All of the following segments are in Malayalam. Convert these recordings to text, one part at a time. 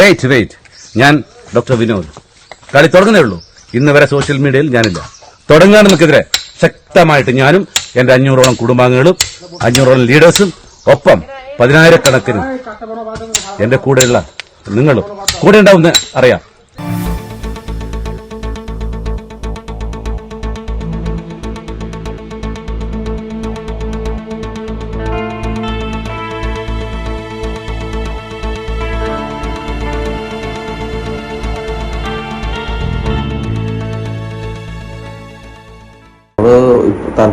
വെയിറ്റ് വെയിറ്റ് ഞാൻ ഡോക്ടർ വിനോദ്. കളി തുടങ്ങുന്നേ ഉള്ളൂ. ഇന്ന് വരെ സോഷ്യൽ മീഡിയയിൽ ഞാനില്ല. തുടങ്ങാണ് നമുക്കെതിരെ ശക്തമായിട്ട് ഞാനും എന്റെ അഞ്ഞൂറോളം കുടുംബാംഗങ്ങളും അഞ്ഞൂറോളം ലീഡേഴ്സും ഒപ്പം പതിനായിരക്കണക്കിന് എന്റെ കൂടെയുള്ള നിങ്ങളും കൂടെ ഉണ്ടാവുന്ന അറിയാം.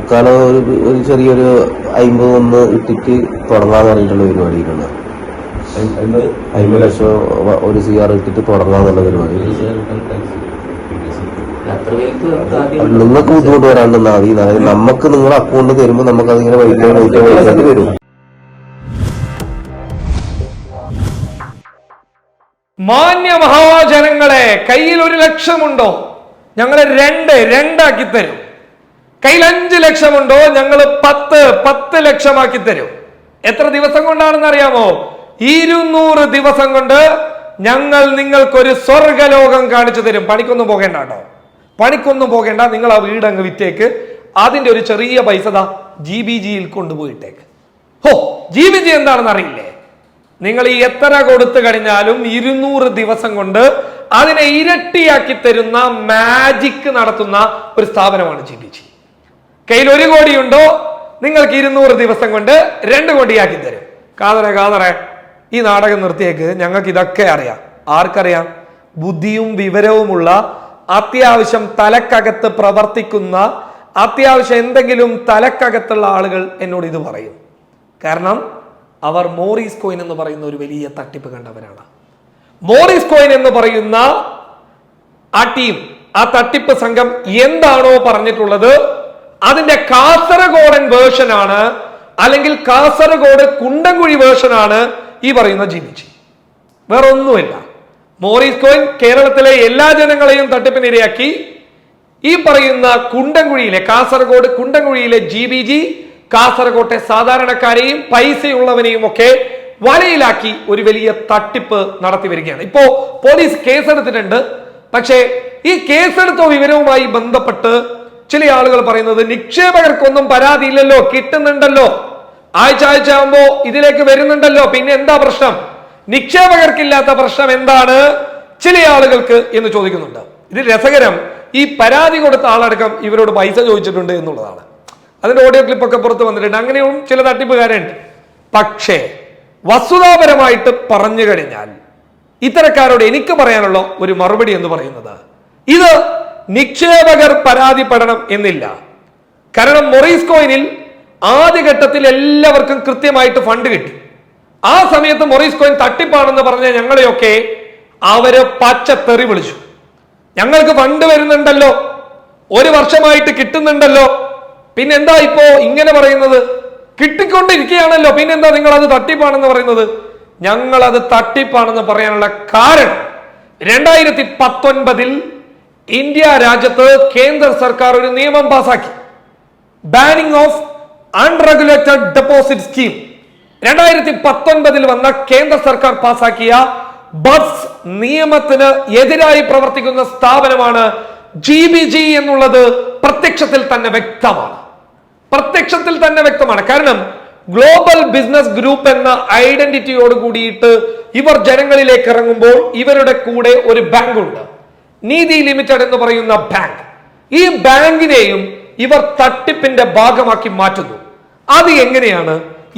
തൽക്കാലം ഒരു ഒരു ചെറിയൊരു അയിമ്പത് ഒന്ന് ഇട്ടിട്ട് തുടങ്ങാന്ന് പറഞ്ഞിട്ടുള്ള പരിപാടിയിലാണ് അയിമ്പത് ലക്ഷം ഒരു സി ആർ ഇട്ടിട്ട് തുടങ്ങാന്നുള്ള പരിപാടി. നിങ്ങൾക്ക് ബുദ്ധിമുട്ട് വരാണ്ടെന്നാ മതി. അതായത് നമുക്ക് നിങ്ങളുടെ അക്കൗണ്ട് തരുമ്പോൾ നമുക്ക് അതിങ്ങനെ വൈകിട്ട് വരും. മാന്യ മഹാജനങ്ങളെ കയ്യിൽ ഒരു ലക്ഷമുണ്ടോ? ഞങ്ങളെ രണ്ട് രണ്ടാക്കി തരും. കയ്യിൽ അഞ്ച് ലക്ഷമുണ്ടോ? ഞങ്ങൾ പത്ത് പത്ത് ലക്ഷമാക്കി തരും. എത്ര ദിവസം കൊണ്ടാണെന്ന് അറിയാമോ ഇരുന്നൂറ് ദിവസം കൊണ്ട് ഞങ്ങൾ നിങ്ങൾക്കൊരു സ്വർഗലോകം കാണിച്ചു തരും. പണിക്കൊന്നും പോകേണ്ട കേട്ടോ. പണിക്കൊന്നും പോകേണ്ട. നിങ്ങൾ ആ വീട് അങ്ങ് വിറ്റേക്ക്. അതിന്റെ ഒരു ചെറിയ പൈസ ദാ ജി ബി ജിയിൽ കൊണ്ടുപോയിട്ടേക്ക്. ഹോ ജി ബി ജി എന്താണെന്ന് അറിയില്ലേ നിങ്ങൾ ഈ എത്ര കൊടുത്തു കഴിഞ്ഞാലും ഇരുന്നൂറ് ദിവസം കൊണ്ട് അതിനെ ഇരട്ടിയാക്കി തരുന്ന മാജിക് നടത്തുന്ന ഒരു സ്ഥാപനമാണ് ജി ബി ജി കയ്യിൽ ഒരു കോടിയുണ്ടോ? നിങ്ങൾക്ക് ഇരുന്നൂറ് ദിവസം കൊണ്ട് രണ്ട് കോടിയാക്കി തരും. കാതറെ കാതറെ ഈ നാടകം നിർത്തിയേക്ക്. ഞങ്ങൾക്ക് ഇതൊക്കെ അറിയാം. ആർക്കറിയാം? ബുദ്ധിയും വിവരവുമുള്ള അത്യാവശ്യം തലക്കകത്ത് പ്രവർത്തിക്കുന്ന അത്യാവശ്യം എന്തെങ്കിലും തലക്കകത്തുള്ള ആളുകൾ എന്നോട് ഇത് പറയും. കാരണം അവർ മോറിസ് കോയിൻ എന്ന് പറയുന്ന ഒരു വലിയ തട്ടിപ്പ് കണ്ടവരാണ്. മോറിസ് കോയിൻ എന്ന് പറയുന്ന ആ ടീം ആ തട്ടിപ്പ് സംഘം എന്താണോ പറഞ്ഞിട്ടുള്ളത് അതിന്റെ കാസർഗോഡൻ വേർഷനാണ് അല്ലെങ്കിൽ കാസർഗോഡ് കുണ്ടൻകുഴി വേർഷനാണ് ഈ പറയുന്ന ജിമിജി. വേറെ ഒന്നുമില്ല മോറിസ് കോയിൻ കേരളത്തിലെ എല്ലാ ജനങ്ങളെയും തട്ടിപ്പിനിരയാക്കി. ഈ പറയുന്ന കുണ്ടൻകുഴിയിലെ കാസർഗോഡ് കുണ്ടൻകുഴിയിലെ ജി ബി ജി കാസർഗോട്ടെ സാധാരണക്കാരെയും പൈസയുള്ളവനെയും ഒക്കെ വലയിലാക്കി ഒരു വലിയ തട്ടിപ്പ് നടത്തി വരികയാണ്. ഇപ്പോ പോലീസ് കേസെടുത്തിട്ടുണ്ട്. പക്ഷേ ഈ കേസെടുത്ത വിവരവുമായി ബന്ധപ്പെട്ട് ചില ആളുകൾ പറയുന്നത് നിക്ഷേപകർക്കൊന്നും പരാതിയില്ലല്ലോ കിട്ടുന്നുണ്ടല്ലോ. ആഴ്ച ആഴ്ച ആകുമ്പോ ഇതിലേക്ക് വരുന്നുണ്ടല്ലോ പിന്നെ എന്താ പ്രശ്നം? നിക്ഷേപകർക്കില്ലാത്ത പ്രശ്നം എന്താണ്? ചില ആളുകൾക്ക് എന്ന് ചോദിക്കുന്നുണ്ട്. ഇത് രസകരം ഈ പരാതി കൊടുത്ത ആളടക്കം ഇവരോട് പൈസ ചോദിച്ചിട്ടുണ്ട് എന്നുള്ളതാണ്. അതിന്റെ ഓഡിയോ ക്ലിപ്പൊക്കെ പുറത്ത് വന്നിട്ടുണ്ട്. അങ്ങനെയും ചില തട്ടിപ്പുകാരുണ്ട്. പക്ഷേ വസ്തുതാപരമായിട്ട് പറഞ്ഞു കഴിഞ്ഞാൽ ഇത്തരക്കാരോട് എനിക്ക് പറയാനുള്ള ഒരു മറുപടി എന്ന് പറയുന്നത് ഇത് നിക്ഷേപകർ പരാതിപ്പെടണം എന്നില്ല. കാരണം മൊറീസ് കോയിനിൽ ആദ്യഘട്ടത്തിൽ എല്ലാവർക്കും കൃത്യമായിട്ട് ഫണ്ട് കിട്ടി. ആ സമയത്ത് മൊറീസ് കോയിൻ തട്ടിപ്പാണെന്ന് പറഞ്ഞ ഞങ്ങളെയൊക്കെ അവർ പച്ചത്തെറി വിളിച്ചു. ഞങ്ങൾക്ക് ഫണ്ട് വരുന്നുണ്ടല്ലോ. ഒരു വർഷമായിട്ട് കിട്ടുന്നുണ്ടല്ലോ. പിന്നെന്താ ഇപ്പോ ഇങ്ങനെ പറയുന്നത്? കിട്ടിക്കൊണ്ടിരിക്കുകയാണല്ലോ. പിന്നെന്താ നിങ്ങൾ അത് തട്ടിപ്പാണെന്ന് പറയുന്നത്? ഞങ്ങൾ അത് തട്ടിപ്പാണെന്ന് പറയാനുള്ള കാരണം രണ്ടായിരത്തി പത്തൊൻപതിൽ ഇന്ത്യ രാജ്യത്ത് കേന്ദ്ര സർക്കാർ ഒരു നിയമം പാസാക്കി. Banning of unregulated deposit scheme രണ്ടായിരത്തി പത്തൊൻപതിൽ വന്ന കേന്ദ്ര സർക്കാർ പാസാക്കിയ ബസ് നിയമത്തിന് എതിരായി പ്രവർത്തിക്കുന്ന സ്ഥാപനമാണ് ജി ബി ജി എന്നുള്ളത് പ്രത്യക്ഷത്തിൽ തന്നെ വ്യക്തമാണ്. പ്രത്യക്ഷത്തിൽ തന്നെ വ്യക്തമാണ്. കാരണം ഗ്ലോബൽ ബിസിനസ് ഗ്രൂപ്പ് എന്ന ഐഡന്റിറ്റിയോട് കൂടിയിട്ട് ഇവർ ജനങ്ങളിലേക്ക് ഇറങ്ങുമ്പോൾ ഇവരുടെ കൂടെ ഒരു ബാങ്ക് ഉണ്ട്. നീതി ലിമിറ്റഡ് എന്ന് പറയുന്ന ബാങ്ക് ഈ ബാങ്കിനെയും ഇവർ തട്ടിപ്പിന്റെ ഭാഗമാക്കി മാറ്റുന്നു. അത് എങ്ങനെയാണ്?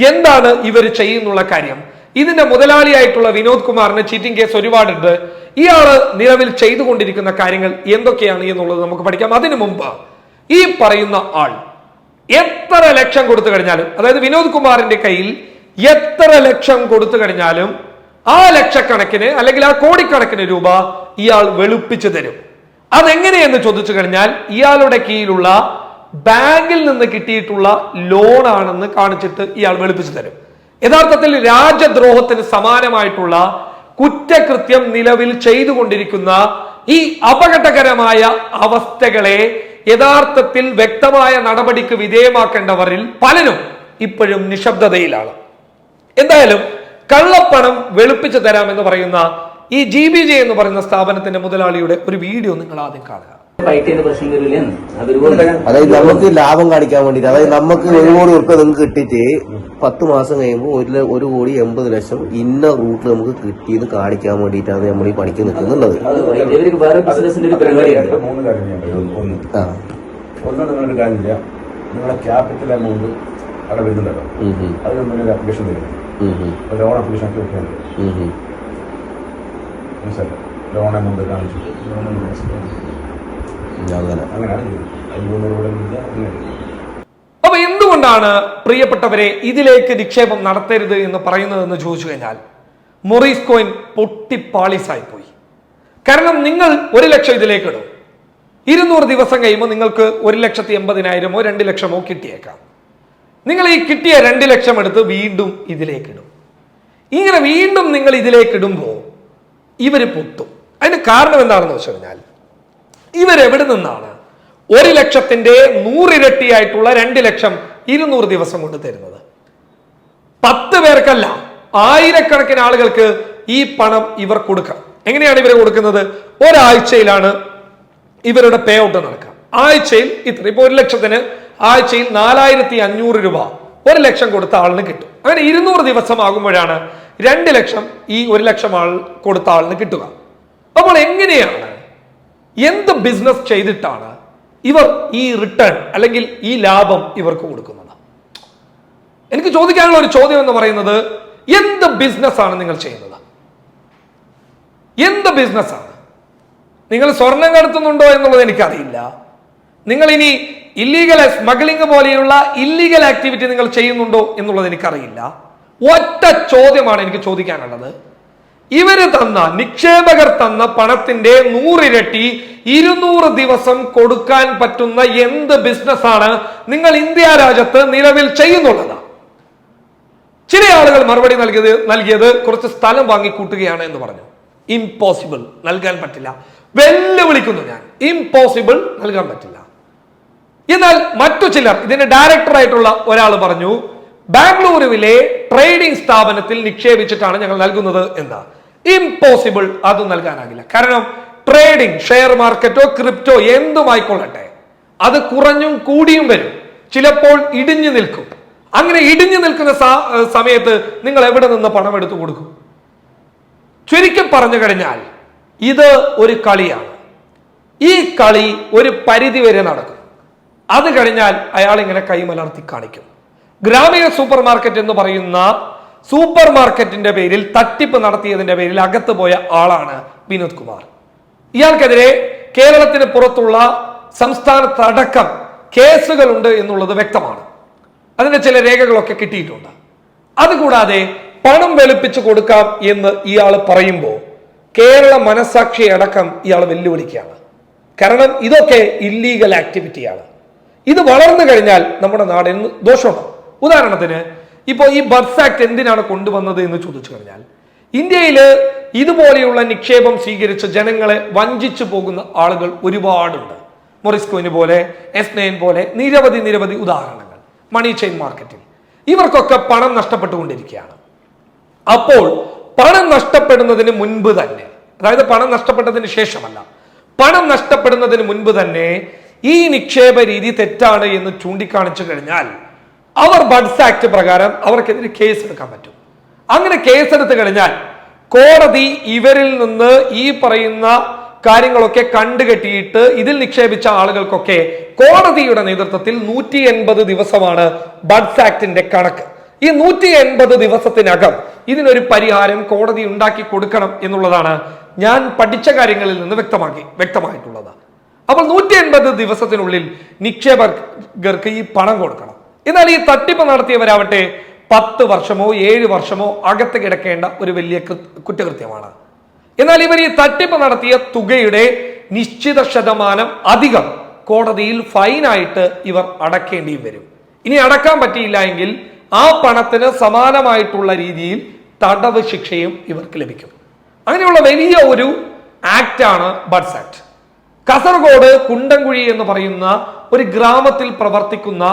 എന്താണ് ഇവർ ചെയ്യുന്നുള്ള കാര്യം? ഇതിന്റെ മുതലാളിയായിട്ടുള്ള വിനോദ് കുമാറിന് ചീറ്റിംഗ് കേസ് ഒരുപാടുണ്ട്. ഇയാൾ നിലവിൽ ചെയ്തുകൊണ്ടിരിക്കുന്ന കാര്യങ്ങൾ എന്തൊക്കെയാണ് എന്നുള്ളത് നമുക്ക് പഠിക്കാം. അതിനു മുമ്പ് ഈ പറയുന്ന ആൾ എത്ര ലക്ഷം കൊടുത്തു കഴിഞ്ഞാലും അതായത് വിനോദ് കുമാറിന്റെ കയ്യിൽ എത്ര ലക്ഷം കൊടുത്തു കഴിഞ്ഞാലും ആ ലക്ഷക്കണക്കിന് അല്ലെങ്കിൽ ആ കോടിക്കണക്കിന് രൂപ ഇയാൾ വെളുപ്പിച്ചു തരും. അതെങ്ങനെയെന്ന് ചോദിച്ചു കഴിഞ്ഞാൽ ഇയാളുടെ കീഴിലുള്ള ബാങ്കിൽ നിന്ന് കിട്ടിയിട്ടുള്ള ലോൺ ആണെന്ന് കാണിച്ചിട്ട് ഇയാൾ വെളുപ്പിച്ചു തരും. യഥാർത്ഥത്തിൽ രാജ്യദ്രോഹത്തിന് സമാനമായിട്ടുള്ള കുറ്റകൃത്യം നിലവിൽ ചെയ്തുകൊണ്ടിരിക്കുന്ന ഈ അപകടകരമായ അവസ്ഥകളെ യഥാർത്ഥത്തിൽ വ്യക്തമായ നടപടിക്ക് വിധേയമാക്കേണ്ടവരിൽ പലരും ഇപ്പോഴും നിശബ്ദതയിലാണ്. എന്തായാലും കള്ളപ്പണം വെളുപ്പിച്ചു തരാമെന്ന് പറയുന്ന ഈ ജി ബി ജെ എന്ന് പറയുന്ന സ്ഥാപനത്തിന്റെ മുതലാളിയുടെ ഒരു വീഡിയോ നിങ്ങൾ ആദ്യം കാണുക. അതായത് നമുക്ക് ലാഭം കാണിക്കാൻ വേണ്ടിട്ട് അതായത് നമുക്ക് ഒരു കോടി ഉറപ്പ് നിങ്ങൾക്ക് കിട്ടിയിട്ട് പത്ത് മാസം കഴിയുമ്പോൾ ഒരു ഒരു കോടി എൺപത് ലക്ഷം ഇന്ന റൂട്ടിൽ നമുക്ക് കിട്ടിയെന്ന് കാണിക്കാൻ വേണ്ടിയിട്ടാണ് നമ്മൾ ഈ പണിക്ക് നിൽക്കുന്നുള്ളത്. ഒന്ന് നിങ്ങളൊരു നിങ്ങളെ ക്യാപിറ്റൽ എമൗണ്ട് അവിടെ വരുന്നുണ്ടല്ലോ. ഉം ഉം. അതിന് മുന്നേ ഒരു അപ്ലിക്കേഷൻ. ഒരു ലോൺ അപ്ലിക്കേഷൻ ലോൺ കാണിച്ചു. അപ്പൊ എന്തുകൊണ്ടാണ് പ്രിയപ്പെട്ടവരെ ഇതിലേക്ക് നിക്ഷേപം നടത്തരുത് എന്ന് പറയുന്നതെന്ന് ചോദിച്ചു കഴിഞ്ഞാൽ മൊറീസ് കോയിൻ പൊട്ടിപ്പാളിസായി പോയി കാരണം നിങ്ങൾ ഒരു ലക്ഷം ഇതിലേക്ക് ഇടും ഇരുന്നൂറ് ദിവസം കഴിയുമ്പോൾ നിങ്ങൾക്ക് ഒരു ലക്ഷത്തി എൺപതിനായിരമോ രണ്ട് ലക്ഷമോ കിട്ടിയേക്കാം. നിങ്ങൾ ഈ കിട്ടിയ രണ്ട് ലക്ഷം എടുത്ത് വീണ്ടും ഇതിലേക്കിടും. ഇങ്ങനെ വീണ്ടും നിങ്ങൾ ഇതിലേക്ക് ഇടുമ്പോൾ പൊത്തും അതിന് കാരണം എന്താണെന്ന് വെച്ച് കഴിഞ്ഞാൽ ഇവരെവിടെ നിന്നാണ് ഒരു ലക്ഷത്തിന്റെ നൂറിരട്ടിയായിട്ടുള്ള രണ്ട് ലക്ഷം ഇരുന്നൂറ് ദിവസം കൊണ്ട് തരുന്നത്? പത്ത് പേർക്കല്ല ആയിരക്കണക്കിന് ആളുകൾക്ക് ഈ പണം ഇവർ കൊടുക്കാം എങ്ങനെയാണ് ഇവർ കൊടുക്കുന്നത്? ഒരാഴ്ചയിലാണ് ഇവരുടെ പേ ഔട്ട് നടക്കുക. ആഴ്ചയിൽ ഇത്ര ഇപ്പൊ ഒരു ലക്ഷത്തിന് ആഴ്ചയിൽ നാലായിരത്തി അഞ്ഞൂറ് രൂപ ഒരു ലക്ഷം കൊടുത്ത ആളിന് കിട്ടും. അങ്ങനെ ഇരുന്നൂറ് ദിവസം ആകുമ്പോഴാണ് രണ്ട് ലക്ഷം ഈ ഒരു ലക്ഷം ആൾ കൊടുത്ത ആളിന് കിട്ടുക. അപ്പോൾ എങ്ങനെയാണ്? എന്ത് ബിസിനസ് ചെയ്തിട്ടാണ് ഇവർ ഈ റിട്ടേൺ അല്ലെങ്കിൽ ഈ ലാഭം ഇവർക്ക് കൊടുക്കുന്നത്? എനിക്ക് ചോദിക്കാനുള്ള ഒരു ചോദ്യം എന്ന് പറയുന്നത് എന്ത് ബിസിനസ് ആണ് നിങ്ങൾ ചെയ്യുന്നത്? എന്ത് ബിസിനസ് ആണ്? നിങ്ങൾ സ്വർണം കടത്തുന്നുണ്ടോ എന്നുള്ളത് എനിക്കറിയില്ല. നിങ്ങൾ ഇനി ഇല്ലീഗൽ സ്മഗ്ലിംഗ് പോലെയുള്ള ഇല്ലീഗൽ ആക്ടിവിറ്റി നിങ്ങൾ ചെയ്യുന്നുണ്ടോ എന്നുള്ളത് എനിക്കറിയില്ല. ഒറ്റ ചോദ്യമാണ് എനിക്ക് ചോദിക്കാനുള്ളത്. ഇവർ തന്ന നിക്ഷേപകർ തന്ന പണത്തിന്റെ നൂറിരട്ടി ഇരുന്നൂറ് ദിവസം കൊടുക്കാൻ പറ്റുന്ന എന്ത് ബിസിനസ് ആണ് നിങ്ങൾ ഇന്ത്യ രാജ്യത്ത് നിലവിൽ ചെയ്യുന്നുള്ളത്? ചില ആളുകൾ മറുപടി നൽകിയത് നൽകിയത് കുറച്ച് സ്ഥലം വാങ്ങിക്കൂട്ടുകയാണ് എന്ന് പറഞ്ഞു. ഇംപോസിബിൾ നൽകാൻ പറ്റില്ല. വെല്ലുവിളിക്കുന്നു ഞാൻ. ഇംപോസിബിൾ നൽകാൻ പറ്റില്ല. എന്നാൽ മറ്റു ചിലർ ഇതിന്റെ ഡയറക്ടറായിട്ടുള്ള ഒരാൾ പറഞ്ഞു ബാംഗ്ലൂരുവിലെ ട്രേഡിംഗ് സ്ഥാപനത്തിൽ നിക്ഷേപിച്ചിട്ടാണ് ഞങ്ങൾ നൽകുന്നത് എന്താ? ഇംപോസിബിൾ അത് നൽകാനാകില്ല. കാരണം ട്രേഡിംഗ് ഷെയർ മാർക്കറ്റോ ക്രിപ്റ്റോ എന്തുമായിക്കൊള്ളട്ടെ അത് കുറഞ്ഞും കൂടിയും വരും. ചിലപ്പോൾ ഇടിഞ്ഞു നിൽക്കും. അങ്ങനെ ഇടിഞ്ഞു നിൽക്കുന്ന സമയത്ത് നിങ്ങൾ എവിടെ നിന്ന് പണം എടുത്തു കൊടുക്കും? ചുരുക്കം പറഞ്ഞു കഴിഞ്ഞാൽ ഇത് ഒരു കളിയാണ്. ഈ കളി ഒരു പരിധി വരെ നടക്കും. അത് കഴിഞ്ഞാൽ അയാൾ ഇങ്ങനെ കൈമലർത്തി കാണിക്കും. ഗ്രാമീണ സൂപ്പർ മാർക്കറ്റ് എന്ന് പറയുന്ന സൂപ്പർ മാർക്കറ്റിന്റെ പേരിൽ തട്ടിപ്പ് നടത്തിയതിന്റെ പേരിൽ അകത്ത് പോയ ആളാണ് വിനോദ് കുമാർ. ഇയാൾക്കെതിരെ കേരളത്തിന് പുറത്തുള്ള സംസ്ഥാനത്തടക്കം കേസുകളുണ്ട് എന്നുള്ളത് വ്യക്തമാണ്. അതിന്റെ ചില രേഖകളൊക്കെ കിട്ടിയിട്ടുണ്ട്. അതുകൂടാതെ പണം വെളുപ്പിച്ചു കൊടുക്കാം എന്ന് ഇയാൾ പറയുമ്പോൾ കേരള മനസാക്ഷി അടക്കം ഇയാൾ വെല്ലുവിളിക്കുകയാണ്. കാരണം ഇതൊക്കെ ഇല്ലീഗൽ ആക്ടിവിറ്റിയാണ് ഇത് വളർന്നു കഴിഞ്ഞാൽ നമ്മുടെ നാടിന് ദോഷമുണ്ടാവും? ഉദാഹരണത്തിന് ഇപ്പോൾ ഈ ബർത്ത് ആക്ട് എന്തിനാണ് കൊണ്ടുവന്നത് എന്ന് ചോദിച്ചു കഴിഞ്ഞാൽ ഇന്ത്യയിൽ ഇതുപോലെയുള്ള നിക്ഷേപം സ്വീകരിച്ച ജനങ്ങളെ വഞ്ചിച്ചു പോകുന്ന ആളുകൾ ഒരുപാടുണ്ട്. മൊറിസ്കോയിന് പോലെ എസ് നയൻ പോലെ നിരവധി നിരവധി ഉദാഹരണങ്ങൾ മണി ചെയിൻ മാർക്കറ്റിൽ ഇവർക്കൊക്കെ പണം നഷ്ടപ്പെട്ടുകൊണ്ടിരിക്കുകയാണ്. അപ്പോൾ പണം നഷ്ടപ്പെടുന്നതിന് മുൻപ് തന്നെ അതായത് പണം നഷ്ടപ്പെട്ടതിന് ശേഷമല്ല പണം നഷ്ടപ്പെടുന്നതിന് മുൻപ് തന്നെ ഈ നിക്ഷേപ രീതി തെറ്റാണ് എന്ന് ചൂണ്ടിക്കാണിച്ചു കഴിഞ്ഞാൽ അവർ ബഡ്സ് ആക്ട് പ്രകാരം അവർക്കെതിരെ കേസ് എടുക്കാൻ പറ്റും. അങ്ങനെ കേസ് എടുത്ത് കഴിഞ്ഞാൽ കോടതി ഇവരിൽ നിന്ന് ഈ പറയുന്ന കാര്യങ്ങളൊക്കെ കണ്ടുകെട്ടിയിട്ട് ഇതിൽ നിക്ഷേപിച്ച ആളുകൾക്കൊക്കെ കോടതിയുടെ നേതൃത്വത്തിൽ നൂറ്റി എൺപത് ദിവസമാണ് ബഡ്സ് ആക്ടിന്റെ കണക്ക്. ഈ നൂറ്റി എൺപത് ദിവസത്തിനകം ഇതിനൊരു പരിഹാരം കോടതി ഉണ്ടാക്കി കൊടുക്കണം എന്നുള്ളതാണ് ഞാൻ പഠിച്ച കാര്യങ്ങളിൽ നിന്ന് വ്യക്തമാക്കി വ്യക്തമായിട്ടുള്ളത്. അപ്പോൾ നൂറ്റി എൺപത് ദിവസത്തിനുള്ളിൽ നിക്ഷേപകർക്ക് ഈ പണം കൊടുക്കണം. എന്നാൽ ഈ തട്ടിപ്പ് നടത്തിയവരാവട്ടെ പത്ത് വർഷമോ ഏഴ് വർഷമോ അകത്ത് കിടക്കേണ്ട ഒരു വലിയ കുറ്റകൃത്യമാണ്. എന്നാൽ ഇവർ ഈ തട്ടിപ്പ് നടത്തിയ തുകയുടെ നിശ്ചിത ശതമാനം അധികം കോടതിയിൽ ഫൈനായിട്ട് ഇവർ അടക്കേണ്ടിയും വരും. ഇനി അടക്കാൻ പറ്റിയില്ല എങ്കിൽ ആ പണത്തിന് സമാനമായിട്ടുള്ള രീതിയിൽ തടവ് ശിക്ഷയും ഇവർക്ക് ലഭിക്കും. അങ്ങനെയുള്ള വലിയ ഒരു ആണ് ബഡ്സ് ആക്ട്. കാസർഗോഡ് കുണ്ടൻകുഴി എന്ന് പറയുന്ന ഒരു ഗ്രാമത്തിൽ പ്രവർത്തിക്കുന്ന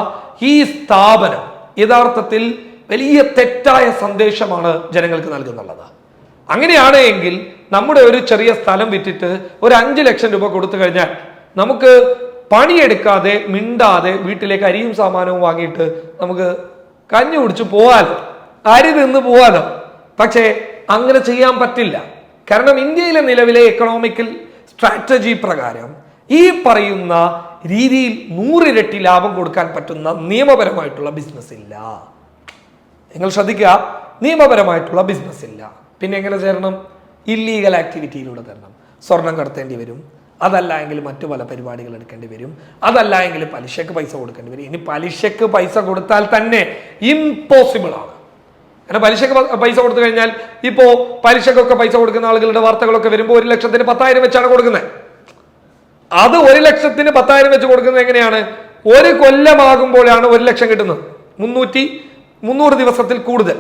ഈ സ്ഥാപനം യഥാർത്ഥത്തിൽ വലിയ തെറ്റായ സന്ദേശമാണ് ജനങ്ങൾക്ക് നൽകുന്നുള്ളത്. അങ്ങനെയാണ് എങ്കിൽ നമ്മുടെ ഒരു ചെറിയ സ്ഥലം വിറ്റിട്ട് ഒരു അഞ്ച് ലക്ഷം രൂപ കൊടുത്തു കഴിഞ്ഞാൽ നമുക്ക് പണിയെടുക്കാതെ മിണ്ടാതെ വീട്ടിലേക്ക് അരിയും സാമാനവും വാങ്ങിയിട്ട് നമുക്ക് കഞ്ഞി കുടിച്ച് പോവാലോ അരി നിന്ന് പോവാലോ. പക്ഷേ അങ്ങനെ ചെയ്യാൻ പറ്റില്ല. കാരണം ഇന്ത്യയിലെ നിലവിലെ എക്കണോമിക്കൽ സ്ട്രാറ്റജി പ്രകാരം ഈ പറയുന്ന രീതിയിൽ നൂറിരട്ടി ലാഭം കൊടുക്കാൻ പറ്റുന്ന നിയമപരമായിട്ടുള്ള ബിസിനസ് ഇല്ല നിങ്ങൾ ശ്രദ്ധിക്കുക നിയമപരമായിട്ടുള്ള ബിസിനസ് ഇല്ല പിന്നെ എങ്ങനെ ചേരണം? ഇല്ലീഗൽ ആക്ടിവിറ്റിയിലൂടെ തരണം. സ്വർണം കടത്തേണ്ടി വരും. അതല്ല എങ്കിൽ മറ്റു പല പരിപാടികൾ എടുക്കേണ്ടി വരും. അതല്ല എങ്കിൽ പലിശക്ക് പൈസ കൊടുക്കേണ്ടി വരും. ഇനി പലിശക്ക് പൈസ കൊടുത്താൽ തന്നെ ഇമ്പോസിബിൾ ആണ്. കാരണം പലിശക്ക് പൈസ കൊടുത്തു കഴിഞ്ഞാൽ ഇപ്പോ പലിശക്കൊക്കെ പൈസ കൊടുക്കുന്ന ആളുകളുടെ വാർത്തകളൊക്കെ വരുമ്പോൾ ഒരു ലക്ഷത്തിന് പത്തായിരം വെച്ചാണ് കൊടുക്കുന്നത് അത് ഒരു ലക്ഷത്തിന് പത്തായിരം വെച്ച് കൊടുക്കുന്നത് എങ്ങനെയാണ്? ഒരു കൊല്ലമാകുമ്പോഴാണ് ഒരു ലക്ഷം കിട്ടുന്നത്. മുന്നൂറ്റി മുന്നൂറ് ദിവസത്തിൽ കൂടുതൽ.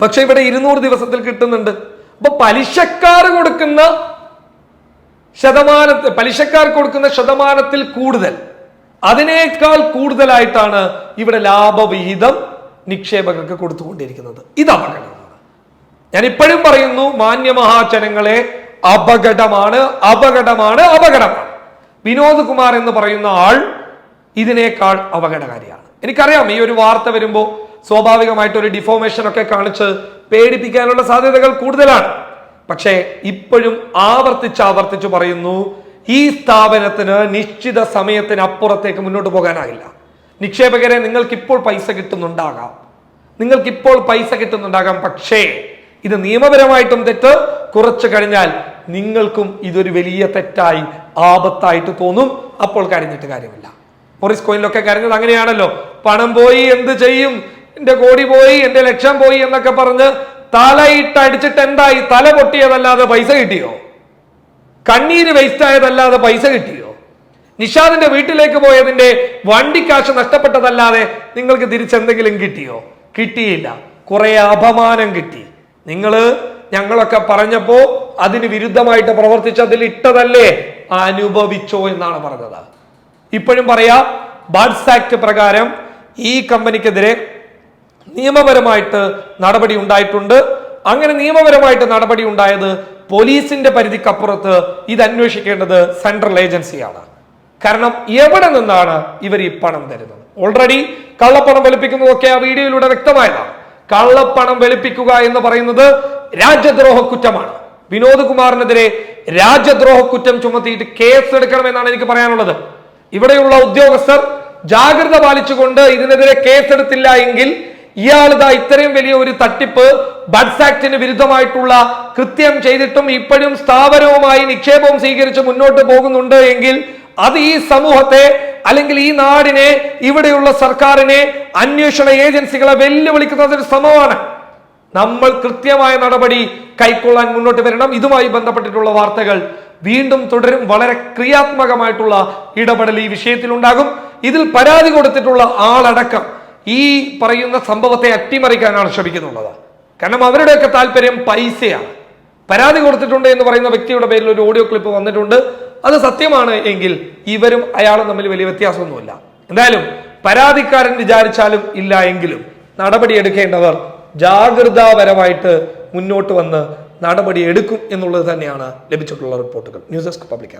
പക്ഷെ ഇവിടെ ഇരുന്നൂറ് ദിവസത്തിൽ കിട്ടുന്നുണ്ട്. അപ്പൊ പലിശക്കാർ കൊടുക്കുന്ന ശതമാന പലിശക്കാർ കൊടുക്കുന്ന ശതമാനത്തിൽ കൂടുതൽ. അതിനേക്കാൾ കൂടുതലായിട്ടാണ് ഇവിടെ ലാഭവിഹിതം നിക്ഷേപകർക്ക് കൊടുത്തുകൊണ്ടിരിക്കുന്നത്. ഇത് അപകടമാണ് ഞാൻ ഇപ്പോഴും പറയുന്നു മാന്യമഹാജനങ്ങളെ അപകടമാണ് അപകടമാണ് അപകടമാണ്. വിനോദ് കുമാർ എന്ന് പറയുന്ന ആൾ ഇതിനേക്കാൾ അപകടകാരിയാണ്. എനിക്കറിയാം ഈ ഒരു വാർത്ത വരുമ്പോൾ സ്വാഭാവികമായിട്ട് ഒരു ഡിഫോമേഷൻ ഒക്കെ കാണിച്ച് പേടിപ്പിക്കാനുള്ള സാധ്യതകൾ കൂടുതലാണ്. പക്ഷേ ഇപ്പോഴും ആവർത്തിച്ച് ആവർത്തിച്ച് പറയുന്നു ഈ സ്ഥാപനത്തിന് നിശ്ചിത സമയത്തിന് അപ്പുറത്തേക്ക് മുന്നോട്ട് പോകാനാകില്ല. നിക്ഷേപകരെ നിങ്ങൾക്കിപ്പോൾ പൈസ കിട്ടുന്നുണ്ടാകാം. നിങ്ങൾക്കിപ്പോൾ പൈസ കിട്ടുന്നുണ്ടാകാം പക്ഷേ ഇത് നിയമപരമായിട്ടും തെറ്റ്. കുറച്ചു കഴിഞ്ഞാൽ നിങ്ങൾക്കും ഇതൊരു വലിയ തെറ്റായി ആപത്തായിട്ട് തോന്നും. അപ്പോൾ കരഞ്ഞിട്ട് കാര്യമില്ല. മൊറിസ് കോയിനിലൊക്കെ കരഞ്ഞത് അങ്ങനെയാണല്ലോ. പണം പോയി എന്ത് ചെയ്യും? എന്റെ കോടി പോയി എന്റെ ലക്ഷം പോയി എന്നൊക്കെ പറഞ്ഞ് തലയിട്ട് അടിച്ചിട്ട് എന്തായി? തല പൊട്ടിയതല്ലാതെ പൈസ കിട്ടിയോ? കണ്ണീര് വേസ്റ്റ് ആയതല്ലാതെ പൈസ കിട്ടിയോ? നിഷാദിന്റെ വീട്ടിലേക്ക് പോയതിന്റെ കാശ് നഷ്ടപ്പെട്ടതല്ലാതെ നിങ്ങൾക്ക് തിരിച്ചെന്തെങ്കിലും കിട്ടിയോ? കിട്ടിയില്ല. കുറെ അപമാനം കിട്ടി. നിങ്ങൾ ഞങ്ങളൊക്കെ പറഞ്ഞപ്പോ അതിന് വിരുദ്ധമായിട്ട് പ്രവർത്തിച്ച് അതിൽ ഇട്ടതല്ലേ? അനുഭവിച്ചോ എന്നാണ് പറഞ്ഞത്. ഇപ്പോഴും പറയാ ബാഡ്സ് ആക്ട് പ്രകാരം ഈ കമ്പനിക്കെതിരെ നിയമപരമായിട്ട് നടപടി ഉണ്ടായിട്ടുണ്ട്. അങ്ങനെ നിയമപരമായിട്ട് നടപടി ഉണ്ടായത് പോലീസിന്റെ പരിധിക്കപ്പുറത്ത് ഇത് അന്വേഷിക്കേണ്ടത് സെൻട്രൽ ഏജൻസിയാണ്. കാരണം എവിടെ നിന്നാണ് ഇവർ ഈ പണം തരുന്നത്? ഓൾറെഡി കള്ളപ്പണം വെളുപ്പിക്കുന്നതൊക്കെ ആ വീഡിയോയിലൂടെ വ്യക്തമായതാണ് കള്ളപ്പണം വെളുപ്പിക്കുക എന്ന് പറയുന്നത് രാജ്യദ്രോഹ കുറ്റമാണ് വിനോദ് കുമാറിനെതിരെ രാജ്യദ്രോഹ കുറ്റം ചുമത്തിയിട്ട് കേസ് എടുക്കണമെന്നാണ് എനിക്ക് പറയാനുള്ളത്. ഇവിടെയുള്ള ഉദ്യോഗസ്ഥർ ജാഗ്രത പാലിച്ചുകൊണ്ട് ഇതിനെതിരെ കേസെടുത്തില്ല എങ്കിൽ ഇയാളിതാ ഇത്രയും വലിയ ഒരു തട്ടിപ്പ് ബഡ്സ് ആക്ടിന് വിരുദ്ധമായിട്ടുള്ള കൃത്യം ചെയ്തിട്ടും ഇപ്പോഴും സ്ഥാപനവുമായി നിക്ഷേപവും സ്വീകരിച്ച് മുന്നോട്ട് പോകുന്നുണ്ട് എങ്കിൽ അത് ഈ സമൂഹത്തെ അല്ലെങ്കിൽ ഈ നാടിനെ ഇവിടെയുള്ള സർക്കാരിനെ അന്വേഷണ ഏജൻസികളെ വെല്ലുവിളിക്കുന്നത് ഒരു നമ്മൾ കൃത്യമായ നടപടി കൈക്കൊള്ളാൻ മുന്നോട്ട് വരണം. ഇതുമായി ബന്ധപ്പെട്ടിട്ടുള്ള വാർത്തകൾ വീണ്ടും തുടരും. വളരെ ക്രിയാത്മകമായിട്ടുള്ള ഇടപെടൽ ഈ വിഷയത്തിൽ ഉണ്ടാകും. ഇതിൽ പരാതി കൊടുത്തിട്ടുള്ള ആളടക്കം ഈ പറയുന്ന സംഭവത്തെ അട്ടിമറിക്കാനാണ് ശ്രമിക്കുന്നുള്ളത്. കാരണം അവരുടെയൊക്കെ താല്പര്യം പൈസയാണ്. പരാതി കൊടുത്തിട്ടുണ്ട് എന്ന് പറയുന്ന വ്യക്തിയുടെ പേരിൽ ഒരു ഓഡിയോ ക്ലിപ്പ് വന്നിട്ടുണ്ട്. അത് സത്യമാണ് എങ്കിൽ ഇവരും അയാളും തമ്മിൽ വലിയ വ്യത്യാസമൊന്നുമില്ല. എന്തായാലും പരാതിക്കാരൻ വിചാരിച്ചാലും ഇല്ല എങ്കിലും നടപടിയെടുക്കേണ്ടവർ ജാഗ്രതാപരമായിട്ട് മുന്നോട്ട് വന്ന് നടപടി എടുക്കും എന്നുള്ളത് തന്നെയാണ് ലഭിച്ചിട്ടുള്ള റിപ്പോർട്ടുകൾ. News desk public